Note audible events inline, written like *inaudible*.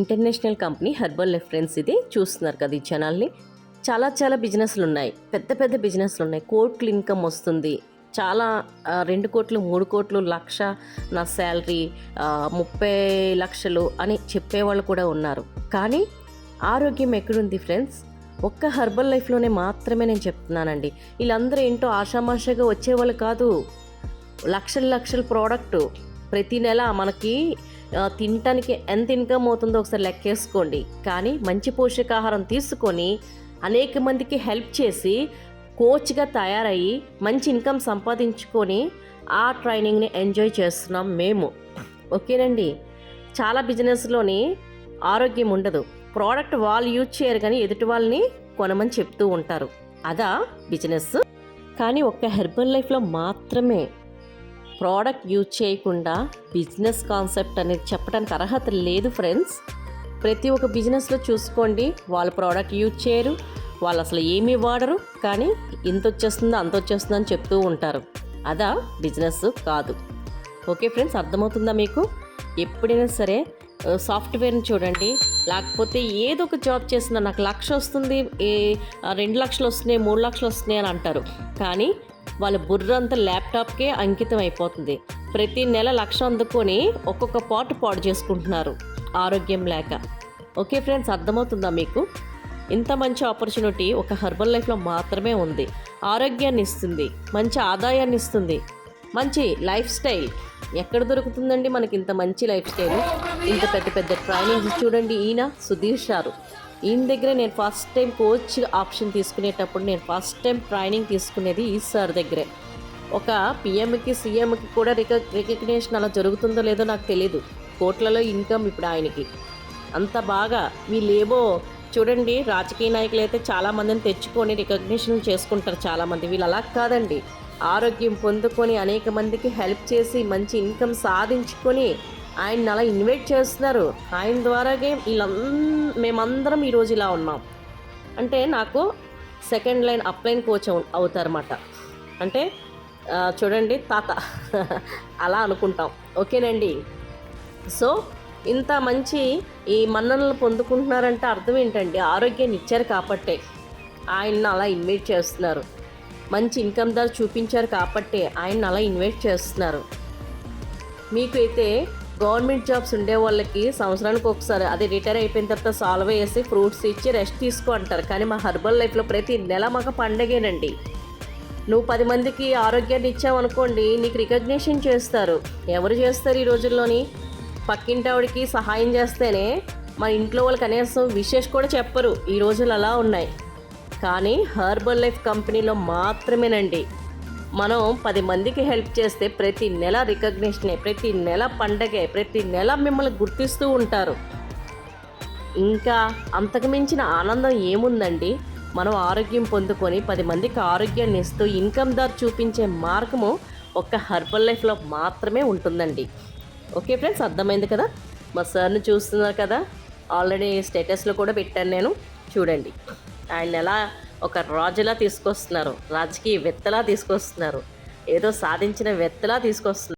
International company herbal reference ఇది. చూస్తున్నారు కదా ఈ ఛానల్ని. చాలా చాలా బిజినెస్లు ఉన్నాయి పెద్ద పెద్ద బిజినెస్లు ఉన్నాయి కోట్లు ఇన్కమ్ వస్తుంది. చాలా రెండు కోట్లు మూడు కోట్లు లక్ష నా శాలరీ ముప్పై లక్షలు అని చెప్పేవాళ్ళు కూడా ఉన్నారు. కానీ ఆరోగ్యం ఎక్కడుంది ఫ్రెండ్స్? ఒక్క హెర్బల్ లైఫ్లోనే మాత్రమే నేను చెప్తున్నానండి. వీళ్ళందరూ ఏంటో ఆషామాషగా వచ్చేవాళ్ళు కాదు. లక్షల లక్షల ప్రోడక్ట్. ప్రతి నెల మనకి తినటానికి ఎంత ఇన్కమ్ అవుతుందో ఒకసారి లెక్కేసుకోండి. కానీ మంచి పోషకాహారం తీసుకొని అనేక మందికి హెల్ప్ చేసి కోచ్గా తయారయ్యి మంచి ఇన్కమ్ సంపాదించుకొని ఆ ట్రైనింగ్ని ఎంజాయ్ చేస్తున్నాం మేము. ఓకేనండి? చాలా బిజినెస్లోని ఆరోగ్యం ఉండదు. ప్రోడక్ట్ వాళ్ళు యూజ్ చేయరు కానీ ఎదుటి వాళ్ళని కొనమని చెప్తూ ఉంటారు. అదా బిజినెస్ కానీ ఒక్క హెర్బల్ లైఫ్లో మాత్రమే ప్రోడక్ట్ యూజ్ చేయకుండా బిజినెస్ కాన్సెప్ట్ అనేది చెప్పడానికి అర్హత లేదు ఫ్రెండ్స్. ప్రతి ఒక్క బిజినెస్లో చూసుకోండి వాళ్ళ ప్రోడక్ట్ యూజ్ చేయరు వాళ్ళు అసలు ఏమీ వాడరు కానీ ఇంత వచ్చేస్తుందో అంత వచ్చేస్తుందో అని చెప్తూ ఉంటారు. అదా బిజినెస్ కాదు. ఓకే ఫ్రెండ్స్ అర్థమవుతుందా మీకు? ఎప్పుడైనా సరే సాఫ్ట్వేర్ని చూడండి లేకపోతే ఏదో ఒక జాబ్ చేసినా నాకు లక్ష వస్తుంది ఏ రెండు లక్షలు వస్తున్నాయి మూడు లక్షలు వస్తున్నాయి అని అంటారు. కానీ వాళ్ళ బుర్ర అంతా ల్యాప్టాప్కే అంకితం అయిపోతుంది. ప్రతి నెల లక్ష అందుకొని ఒక్కొక్క పాటు పాడు చేసుకుంటున్నారు. ఆరోగ్యం లేక. ఓకే ఫ్రెండ్స్ అర్థమవుతుందా మీకు? ఇంత మంచి ఆపర్చునిటీ ఒక హర్బల్ లైఫ్లో మాత్రమే ఉంది. ఆరోగ్యాన్ని ఇస్తుంది. మంచి ఆదాయాన్ని ఇస్తుంది. మంచి లైఫ్ స్టైల్. ఎక్కడ దొరుకుతుందండి మనకి ఇంత మంచి లైఫ్ స్టైల్? ఇంత పెద్ద పెద్ద ట్రైనింగ్స్ చూడండి ఈయన సుధీర్ షారు ఈయన దగ్గర నేను ఫస్ట్ టైం కోచ్ ఆప్షన్ తీసుకునేటప్పుడు నేను ఫస్ట్ టైం ట్రైనింగ్ తీసుకునేది ఈ సార్ దగ్గరే. ఒక పిఎంకి సీఎంకి కూడా రిక రికగ్నేషన్ అలా జరుగుతుందో లేదో నాకు తెలియదు కోట్లలో ఇన్కమ్ ఇప్పుడు ఆయనకి. అంత బాగా వీళ్ళేవో చూడండి రాజకీయ నాయకులు అయితే చాలా మందిని తెచ్చుకొని రికగ్నిషన్ చేసుకుంటారు చాలామంది వీళ్ళు అలా కాదండి. ఆరోగ్యం పొందుకొని అనేక మందికి హెల్ప్ చేసి మంచి ఇన్కమ్ సాధించుకొని ఆయన అలా ఇన్వైట్ చేస్తున్నారు. ఆయన ద్వారాగే వీళ్ళం మేమందరం ఈరోజు ఇలా ఉన్నాం. అంటే నాకు సెకండ్ లైన్ అప్లైన్ కోచ్ అవు అవుతారన్నమాట. అంటే చూడండి తాత. *laughs* అలా అనుకుంటాం. ఓకేనండి? సో ఇంత మంచి ఈ మన్ననలు పొందుకుంటున్నారంటే అర్థం ఏంటండి? ఆరోగ్యాన్ని ఇచ్చారు కాబట్టే. ఆయన్ని అలా ఇన్వైట్ చేస్తున్నారు. మంచి ఇన్కమ్ దారి చూపించారు కాబట్టే ఆయన్ని అలా ఇన్వైట్ చేస్తున్నారు. మీకు అయితే గవర్నమెంట్ జాబ్స్ ఉండే వాళ్ళకి సంవత్సరానికి ఒకసారి అది రిటైర్ అయిపోయిన తర్వాత సాల్వ్ వేసి ఫ్రూట్స్ ఇచ్చి రెస్ట్ తీసుకో అంటారు. కానీ మా హర్బల్ లైఫ్లో ప్రతి నెల మాకు పండగేనండి. నువ్వు పది మందికి ఆరోగ్యాన్ని ఇచ్చావనుకోండి నీకు రికగ్నిషన్ చేస్తారు. ఎవరు చేస్తారు ఈ రోజుల్లోని? పక్కింటి సహాయం చేస్తేనే మన ఇంట్లో వాళ్ళు కనీసం విశేష్ కూడా చెప్పరు. ఈ రోజులు అలా ఉన్నాయి. కానీ హర్బల్ లైఫ్ కంపెనీలో మాత్రమేనండి. మనం పది మందికి హెల్ప్ చేస్తే ప్రతి నెల రికగ్నిషనే ప్రతి నెల పండగే ప్రతి నెల మిమ్మల్ని గుర్తిస్తూ ఉంటారు. ఇంకా అంతకు మించిన ఆనందం ఏముందండి? మనం ఆరోగ్యం పొందుకొని పది మందికి ఆరోగ్యాన్ని ఇస్తూ ఇన్కమ్ దారి చూపించే మార్గము ఒక్క హర్బల్ లైఫ్లో మాత్రమే ఉంటుందండి. ఓకే ఫ్రెండ్స్ అర్థమైంది కదా? మా సార్ని చూస్తున్నారు కదా? ఆల్రెడీ స్టేటస్లో కూడా పెట్టాను నేను. చూడండి. ఆయన ఎలా ఒక రాజులా తీసుకొస్తున్నారు. రాజకీయ వెత్తలా తీసుకొస్తున్నారు. ఏదో సాధించిన వెత్తలా తీసుకొస్తున్నారు